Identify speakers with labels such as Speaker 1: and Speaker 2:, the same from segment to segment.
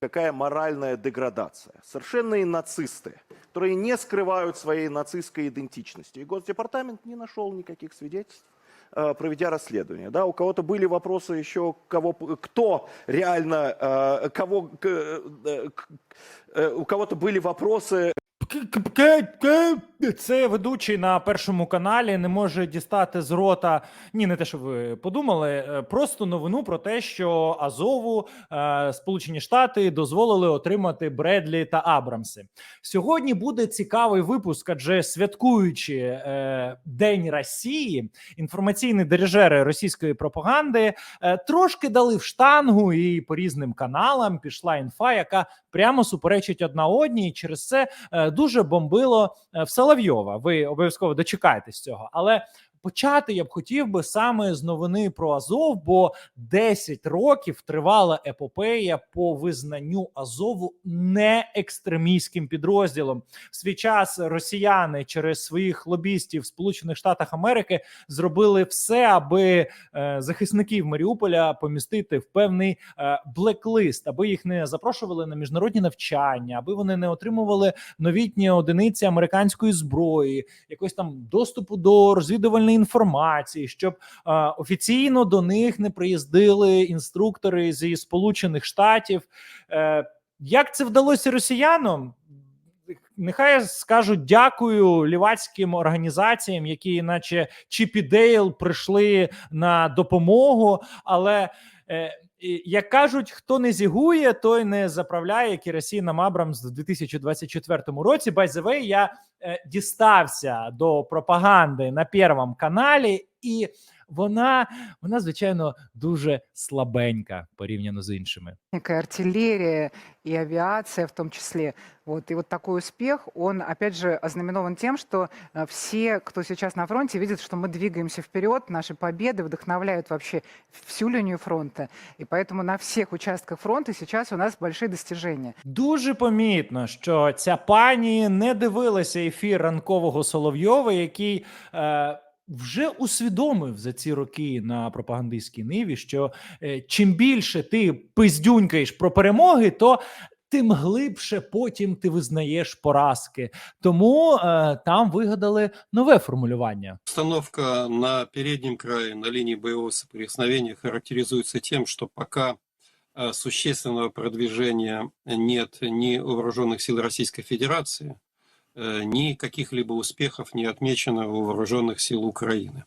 Speaker 1: какая моральная деградация. Совершенные нацисты, которые не скрывают своей нацистской идентичности. И Госдепартамент не нашел никаких свидетельств, э, проведя расследование. Да, у кого-то были вопросы еще, кого, п- кто реально, э, кого, к- э, к- э, у кого-то были вопросы,
Speaker 2: це ведучий на першому каналі не може дістати з рота. Ні, не те, що ви подумали. е, Просто новину про те, що Азову е, Сполучені Штати дозволили отримати Бредлі та Абрамси. Сьогодні буде цікавий випуск, адже святкуючи е, День Росії, інформаційні дирижери російської пропаганди трошки дали в штангу і по різним каналам пішла інфа, яка прямо суперечить одна одній. Через це дуже бомбило е, в Соловйова. Ви обов'язково дочекаєтесь цього, але. Почати я б хотів би саме з новини про Азов, бо 10 років тривала епопея по визнанню Азову не екстремістським підрозділом. В свій час росіяни через своїх лобістів в Сполучених Штатах Америки зробили все, аби е, захисників Маріуполя помістити в певний е, блеклист, аби їх не запрошували на міжнародні навчання, аби вони не отримували новітні одиниці американської зброї, якось там доступу до розвідувальної інформації, щоб е, офіційно до них не приїздили інструктори зі Сполучених Штатів. Е, як це вдалося росіянам? Нехай скажуть дякую лівацьким організаціям, які, наче Чіпі Дейл, прийшли на допомогу. Але як кажуть, хто не зігує, той не заправляє керосіном Абрамс в 2024 році. By the way, я е, дістався до пропаганди на Первому каналі, і вона, вона звичайно дуже слабенька порівняно з іншими.
Speaker 3: техника, артиллерия и авиация в том числе. Вот. И вот такой успех, он, опять же, ознаменован тем, что э, все, кто сейчас на фронте, видят, что мы двигаемся вперед, наши победы вдохновляют вообще всю линию фронта. И поэтому на всех участках фронта сейчас у нас большие достижения.
Speaker 2: Дуже помітно, що ця пані не дивилася ефір ранкового Соловйова, який е, вже усвідомив за ці роки на пропагандистській ниві, що е, чим більше ти пиздюнькаєш про перемоги, то тим глибше потім ти визнаєш поразки. Тому е, там вигадали нове формулювання.
Speaker 4: Обстановка на переднем крае, на линии боевого соприкосновения характеризуется тем, что пока э, существенного продвижения нет ни у вооруженных сил Российской Федерации, э, ни каких-либо успехов не отмечено у вооруженных сил Украины.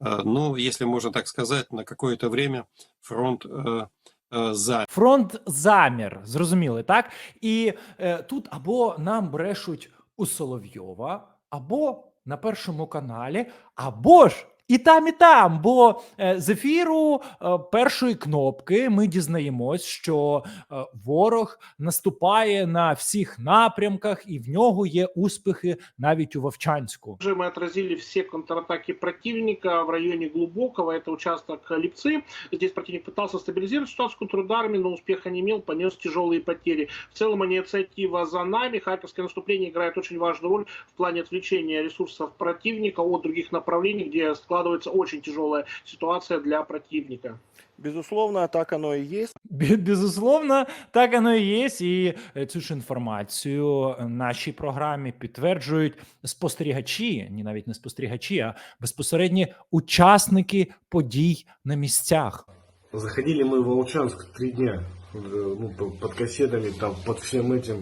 Speaker 4: Э, Ну, если можно так сказать, на какое-то время фронт э, э, замер.
Speaker 2: Фронт замір, зрозуміли, так? І е, тут або нам брешуть у Соловйова, або на першому каналі, або ж і там, і там. Бо е, з ефіру е, першої кнопки ми дізнаємось, що е, ворог наступає на всіх напрямках, і в нього є успіхи навіть у Вовчанську.
Speaker 5: Также мы отразили все контратаки противника в районе Глубокого, это участок Липцы. Здесь противник пытался стабилизировать ситуацию контрударами, но успеха не имел, понес тяжелые потери. В целом инициатива за нами. Харьковское наступление играет очень важную роль в плане отвлечения ресурсов противника от других направлений, где складывается очень тяжелая ситуация для противника.
Speaker 1: безусловно, так оно и есть.
Speaker 2: Бе- Безусловно, так воно і є. І е, цю ж інформацію е, нашій програмі підтверджують спостерігачі, ні навіть не спостерігачі, а безпосередні учасники подій на місцях.
Speaker 6: Заходили мы в Волчанск три дня, э, ну, по- под кассетами, там, под всем этим,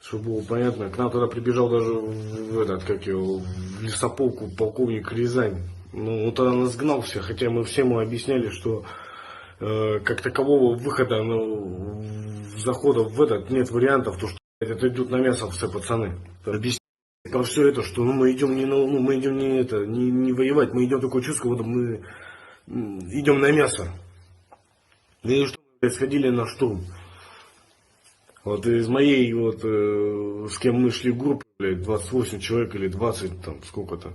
Speaker 6: чтобы было понятно. К нам тогда прибежал даже в этот, как его, в лесополку полковник Рязань. Ну, он тогда нас гнал всех, хотя мы всем ему объясняли, что э, как такового выхода, ну, захода в этот нет вариантов, то что это идут на мясо все пацаны. Объясняли про все это, что ну, мы идем не, на- ну, мы идем не это, не, не воевать, мы идем такое чувство, вот мы идем на мясо. И что, сходили на штурм. Вот из моей, вот, э, с кем мы шли группы, блядь, 28 человек или 20, там, сколько-то.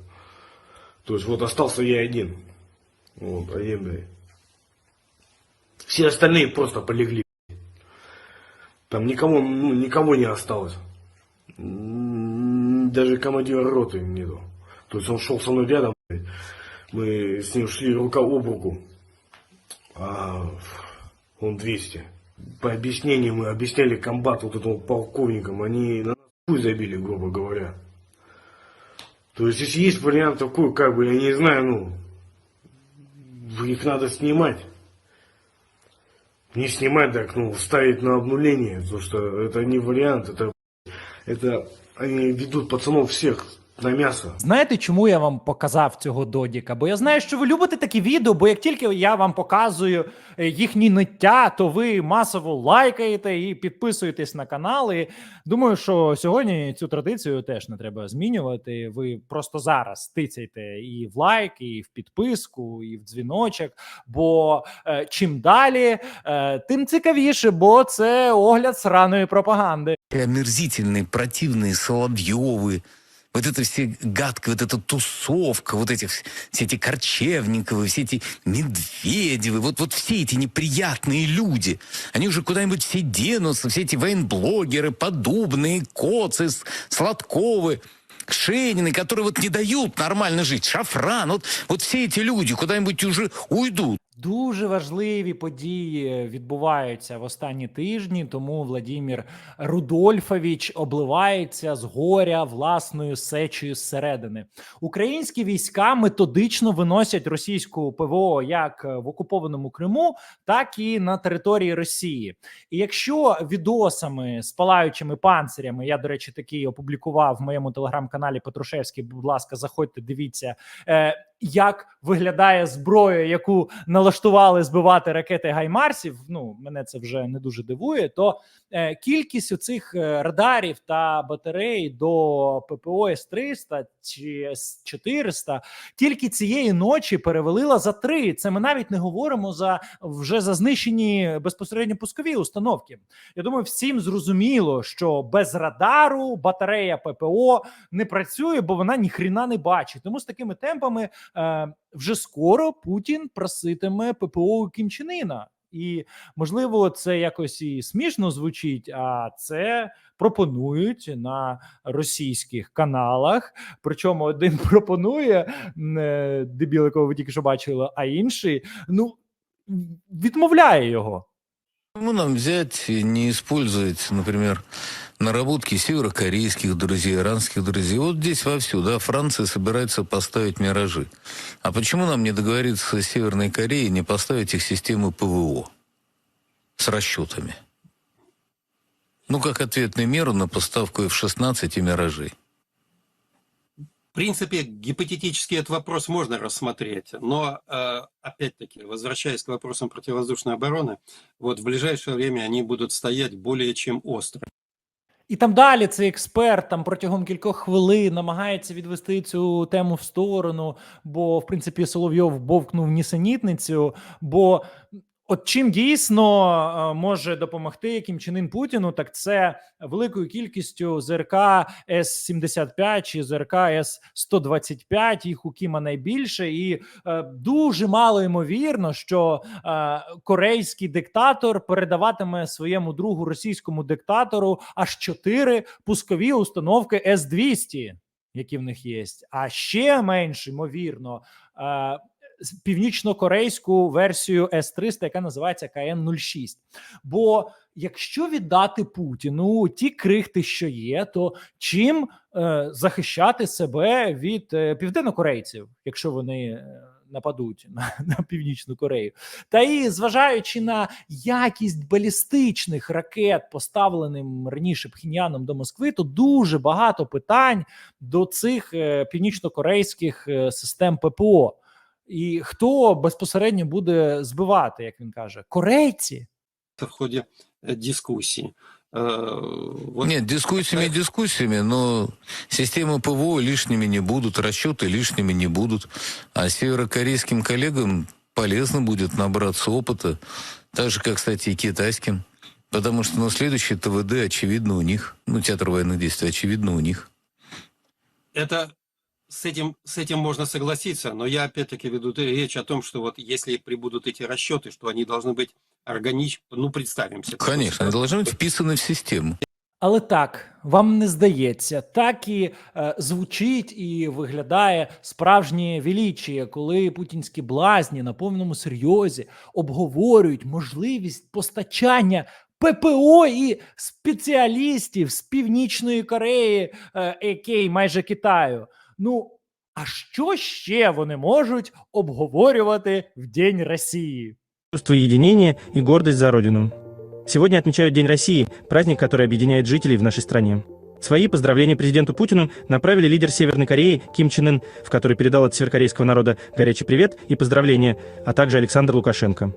Speaker 6: То есть вот остался я один. Вот, один, блядь. Все остальные просто полегли. Там никого, ну, никого не осталось. М, Даже командира роты нету. То есть он шел со мной рядом, блядь. Мы с ним шли рука об руку. А он 200. По объяснениям и объясняли комбат вот этому полковникам, они на хуй забили, грубо говоря. То есть, если есть вариант такой, как бы, я не знаю, ну, их надо снимать. Не снимать так, ну, ставить на обнуление, потому что это не вариант, это, это они ведут пацанов всех на мясо.
Speaker 2: Знаєте, чому я вам показав цього додіка? Бо я знаю, що ви любите такі відео, бо як тільки я вам показую е, їхні ниття, то ви масово лайкаєте і підписуєтесь на канал. І думаю, що сьогодні цю традицію теж не треба змінювати. Ви просто зараз тицяйте і в лайк, і в підписку, і в дзвіночок. Бо е, чим далі, е, тим цікавіше, бо це огляд сраної пропаганди.
Speaker 7: омерзительные, противные Соловьевы, Вот это все гадкие, вот эта тусовка, вот эти вс- все эти Корчевниковы, все эти Медведевы, вот, вот все эти неприятные люди, они уже куда-нибудь все денутся, все эти военблогеры, Подобные, Коцы, Сладковы, Шенины, которые вот не дают нормально жить, Шафран, вот, вот все эти люди куда-нибудь уже уйдут.
Speaker 2: Дуже важливі події відбуваються в останні тижні, тому Владімір Рудольфович обливається з горя власною сечею зсередини. Українські війська методично виносять російську ПВО як в окупованому Криму, так і на території Росії. І якщо відосами з палаючими панцирями, я до речі, такий опублікував в моєму телеграм-каналі Петрушевський. Будь ласка, заходьте, дивіться. Е, як виглядає зброя, яку налаштували збивати ракети Гаймарсів. Ну мене це вже не дуже дивує. То е, кількість оцих е, радарів та батарей до ППО С-300 чи С-400 тільки цієї ночі перевалила за три. Це ми навіть не говоримо за вже за знищені безпосередньо пускові установки. Я думаю, всім зрозуміло, що без радару батарея ППО не працює, бо вона ніхріна не бачить. Тому з такими темпами вже скоро Путін проситиме ППО у Кімчинина. І можливо, це якось і смішно звучить, а це пропонують на російських каналах. Причому один пропонує е, дебіл, якого ви тільки що бачили, а інший ну відмовляє його.
Speaker 7: Почему нам взять и не использовать, например, наработки северокорейских друзей, иранских друзей? Вот здесь вовсю, да, Франция собирается поставить «Миражи». А почему нам не договориться с Северной Кореей, не поставить их систему ПВО с расчетами? Ну, как ответную меру на поставку F-16 и «Миражей».
Speaker 4: В принципе, гипотетически этот вопрос можно рассмотреть, но, э, опять-таки, возвращаясь к вопросам противовоздушной обороны, вот в ближайшее время они будут стоять более чем остро.
Speaker 2: І там далі цей експерт там протягом кількох хвилин намагається відвести цю тему в сторону, бо в принципі Соловйов бовкнув нісенітницю. Бо от чим дійсно е, може допомогти Кім Чен Путіну, так це великою кількістю ЗРК С-75 чи ЗРК С-125, їх у Кіма найбільше, і е, дуже мало ймовірно, що е, корейський диктатор передаватиме своєму другу російському диктатору аж чотири пускові установки С-200, які в них є. А ще менш ймовірно. Е, північно-корейську версію С-300, яка називається КН-06. Бо якщо віддати Путіну ті крихти, що є, то чим е, захищати себе від е, південнокорейців, якщо вони е, нападуть на, на північну Корею, та і зважаючи на якість балістичних ракет, поставленим раніше Пхеньяном до Москви, то дуже багато питань до цих е, північно-корейських е, систем ППО І хто безпосередньо буде збивати, як він каже, корейці?
Speaker 4: в ходе э, дискуссии. Э, Вот
Speaker 7: Нет, дискуссиями дискуссиями, но системы ПВО лишними не будут, расчеты лишними не будут. А северокорейским коллегам полезно будет набраться опыта, так же, как, кстати, и китайским. Потому что, ну, следующий ТВД, очевидно, у них. Ну, театр военных действий, очевидно, у них.
Speaker 4: это с этим, с этим можно согласиться, но я опять-таки веду речь о том, что вот если прибудут эти расчеты, что они должны быть органичны, ну, представим себе.
Speaker 7: Конечно, они должны быть вписаны в систему.
Speaker 2: Але так, вам не здається, так і е, звучить і виглядає справжнє величіє, коли путінські блазні на повному серйозі обговорюють можливість постачання ППО і спеціалістів з Північної Кореї, е, який майже Китаю. Ну а що ще вони можуть обговорювати в День Росії?
Speaker 8: чувство единения и гордость за Родину. Сегодня отмечают День России, праздник, который объединяет жителей в нашей стране. Свои поздравления президенту Путину направили лидер Северной Кореи Ким Чен Ын, в который передал от северокорейского народа горячий привет и поздравления, а также Александр Лукашенко.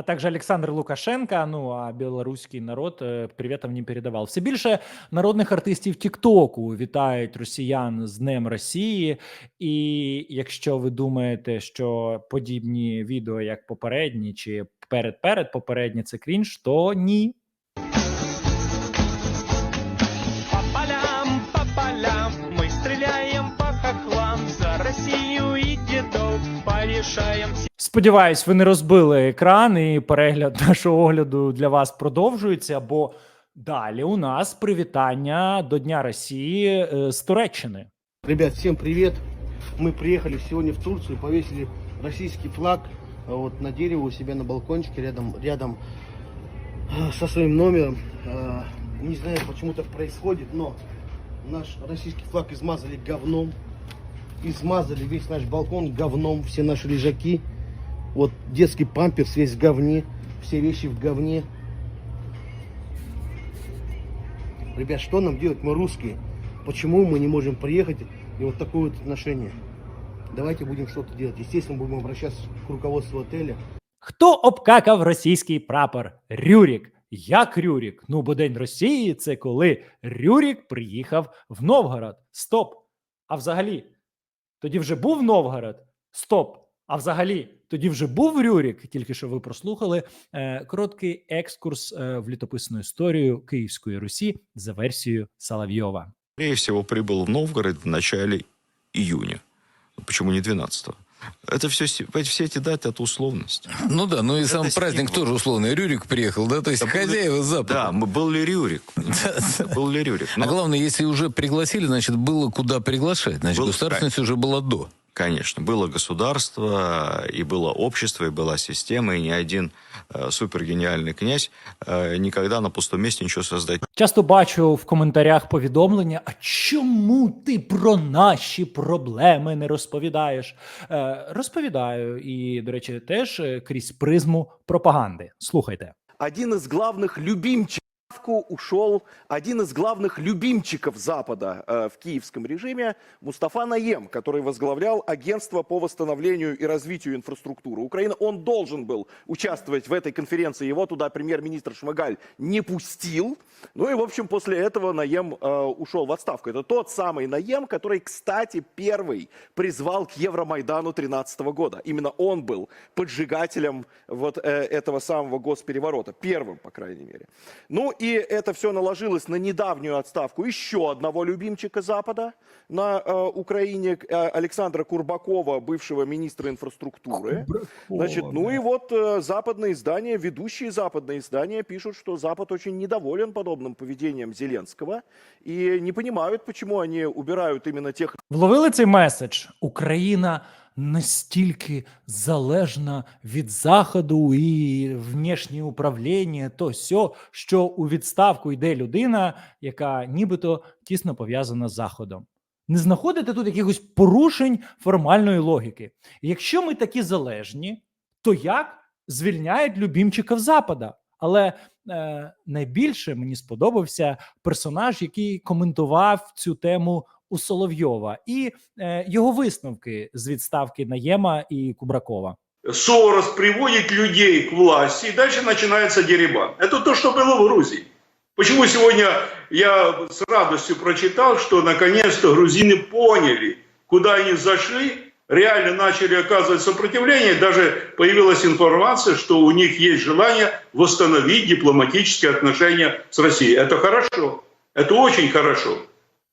Speaker 2: А також Олександр Лукашенка. Ну а білоруський народ привітом привітів не передавав. Все більше народних артистів Тіктоку вітають росіян з Днем Росії. І якщо ви думаєте, що подібні відео, як попередні, чи перед перед попередні, це крінж, то ні. Сподіваюсь, ви не розбили екран і перегляд нашого огляду для вас продовжується. Бо далі у нас привітання до Дня Росії е, з Туреччини.
Speaker 9: Ребят, всем привет! Мы приехали сегодня в Турцию, повесили российский флаг а, вот на дерево у себя на балкончике рядом, рядом со своим номером. Не знаю, почему так происходит, но наш российский флаг измазали говном. Измазали весь наш балкон говном, все наши лежаки. Вот детский памперс весь в говне, все вещи в говне. Ребят, что нам делать? Мы русские. Почему мы не можем приехать и вот такое вот отношение? Давайте будем что-то делать. Естественно, будем обращаться к руководству отеля.
Speaker 2: Хто обкакав російський прапор? Рюрік. Як Рюрік? Ну, бо День Росії це коли Рюрік приїхав в Новгород. Стоп. А взагалі, тоді вже був Новгород. Стоп. А взагалі, тоді вже був Рюрік. Тільки що ви прослухали е, короткий екскурс е, в літописну історію Київської Русі за версією Соловйова.
Speaker 10: Скорее всего, прибыл в Новгород в начале июня. Почему не 12-го? Это все, все эти даты, это условность.
Speaker 7: Ну да, ну и
Speaker 10: Это
Speaker 7: сам праздник
Speaker 10: стимул.
Speaker 7: тоже условный. Рюрик приехал, да? То есть
Speaker 10: Да был ли-
Speaker 7: хозяева Запада.
Speaker 10: Да, мы- был ли Рюрик? Был ли Рюрик?
Speaker 7: А
Speaker 10: Но,
Speaker 7: главное, если уже пригласили, значит, было куда приглашать. Значит,
Speaker 10: Был-
Speaker 7: государственность уже была до.
Speaker 10: конечно, было государство, и было общество, и была система, и ни один э, супергениальный князь э, никогда на пустом месте ничего создать
Speaker 2: Часто бачу в коментарях повідомлення: а чому ти про наші проблеми не розповідаєш? Е, розповідаю, і, до речі, теж е, крізь призму пропаганди. Слухайте.
Speaker 1: один из главных любимчиков ушел один из главных любимчиков Запада э, в киевском режиме Мустафа Наем, который возглавлял агентство по восстановлению и развитию инфраструктуры Украины. Он должен был участвовать в этой конференции, его туда премьер-министр Шмыгаль не пустил. Ну и, в общем, после этого Наем э, ушел в отставку. Это тот самый Наем, который, кстати, первый призвал к Евромайдану 2013 года. Именно он был поджигателем вот э, этого самого госпереворота. Первым, по крайней мере. Ну и это все наложилось на недавнюю отставку еще одного любимчика Запада на э, Украине, э, Александра Курбакова, бывшего министра инфраструктуры. Значит, ну и вот э, западные издания, ведущие западные издания пишут, что Запад очень недоволен подобным поведением Зеленского и не понимают, почему они убирают именно тех
Speaker 2: Вловили цей меседж? Україна настільки залежна від заходу і внішнє управління, то сьо, що у відставку йде людина, яка нібито тісно пов'язана з заходом. Не знаходите тут якихось порушень формальної логіки. Якщо ми такі залежні, то як звільняють любімчиків Запада? Але е, найбільше мені сподобався персонаж, який коментував цю тему у Соловйова, і е, його висновки з відставки Наєма і Кубракова.
Speaker 11: Сорос приводит людей к власти, и дальше начинается деребан. Это то, что было в Грузии. Почему сегодня я с радостью прочитал, что наконец-то грузины поняли, куда они зашли, реально начали оказывать сопротивление, даже появилась информация, что у них есть желание восстановить дипломатические отношения с Россией. Это хорошо, это очень хорошо,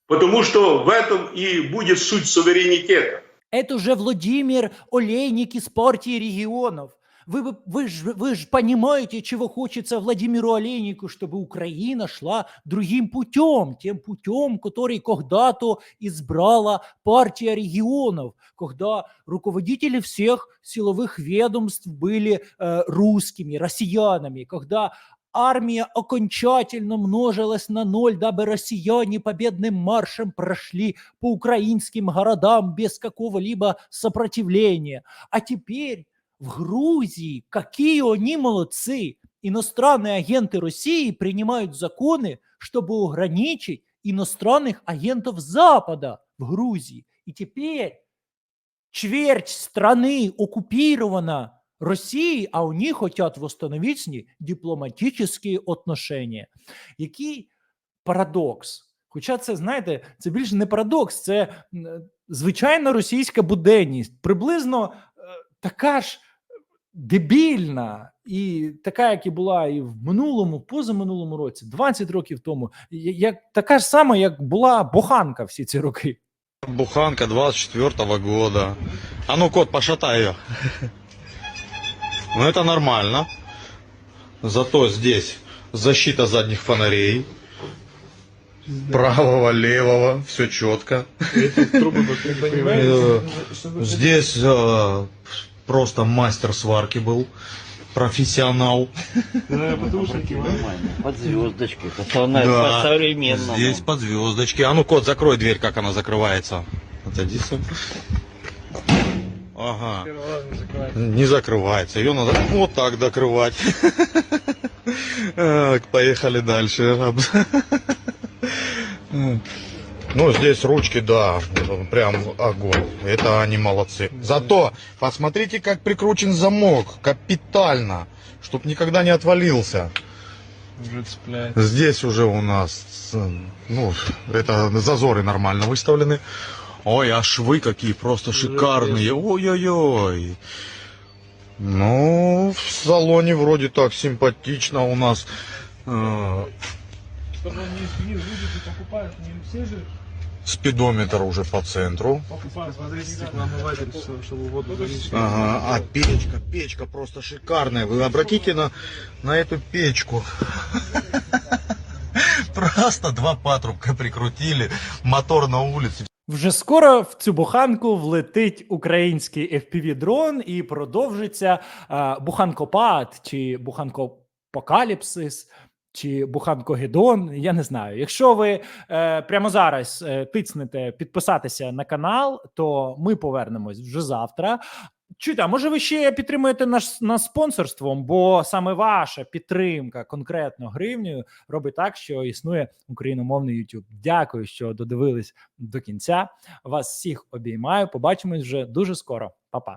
Speaker 11: Потому что в этом и будет суть суверенитета.
Speaker 2: Это уже Владимир Олейник из партии регионов. вы, вы, ж, вы же понимаете, чего хочется Владимиру Олейнику, чтобы Украина шла другим путем, тем путем, который когда-то избрала партия регионов, когда руководители всех силовых ведомств были э, русскими, россиянами, когда армия окончательно множилась на ноль, дабы россияне победным маршем прошли по украинским городам без какого-либо сопротивления. А теперь в Грузии, какие они молодцы! Иностранные агенты России принимают законы, чтобы ограничить иностранных агентов Запада в Грузии. И теперь чверть страны оккупирована Росією, а вони хочуть восстановити з ній дипломатичні отношення. Який парадокс? Хоча це, знаєте, це більше не парадокс, це звичайна російська буденність, приблизно е, така ж дебільна і така, як і була і в минулому, позаминулому році, 20 років тому, як така ж сама, як була буханка всі ці роки.
Speaker 12: Буханка 24 года. А ну, кот, пошатай ее. Ну, это нормально. Зато здесь защита задних фонарей. Правого, левого, все четко. Э, Здесь э, просто мастер сварки был. Профессионал.
Speaker 13: Под на-
Speaker 12: Да.
Speaker 13: по-современному.
Speaker 12: Здесь под звездочки. А ну, кот, закрой дверь, как она закрывается. Отойди. Ага. Не закрывается. Ее надо вот так докрывать. Поехали дальше. Ну, здесь ручки, да, прям огонь. Это они молодцы. Зато посмотрите, как прикручен замок. Капитально. Чтоб никогда не отвалился. Здесь уже у нас, ну, это зазоры нормально выставлены. Ой, а швы какие просто шикарные. Ой-ой-ой. Ну, в салоне вроде так симпатично у нас. Э, Спидометр уже по центру. Ага, а печка, печка просто шикарная. Вы обратите на, на эту печку. Просто два патрубка прикрутили, мотор на улице.
Speaker 2: Вже скоро в цю буханку влетить український FPV-дрон і продовжиться е, буханкопад чи буханкопокаліпсис. Чи буханкогедон, я не знаю. Якщо ви е, прямо зараз е, тицнете підписатися на канал, то ми повернемось вже завтра. Чуйте, а може ви ще підтримуєте наш нас спонсорством, бо саме ваша підтримка конкретно гривнею робить так, що існує україномовний YouTube. Дякую, що додивились до кінця. Вас всіх обіймаю. Побачимось вже дуже скоро. Па-па.